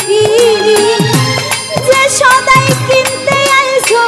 কি? যে সদাই কিনতে আইছো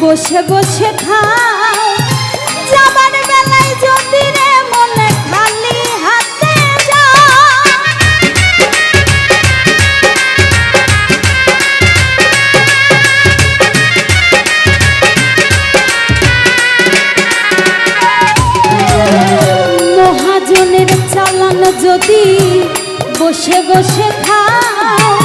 বসে বসে খাও। বেলায় যদি রে মনে খালি হাতে মহাজনের চালান যদি বসে বসে খাও।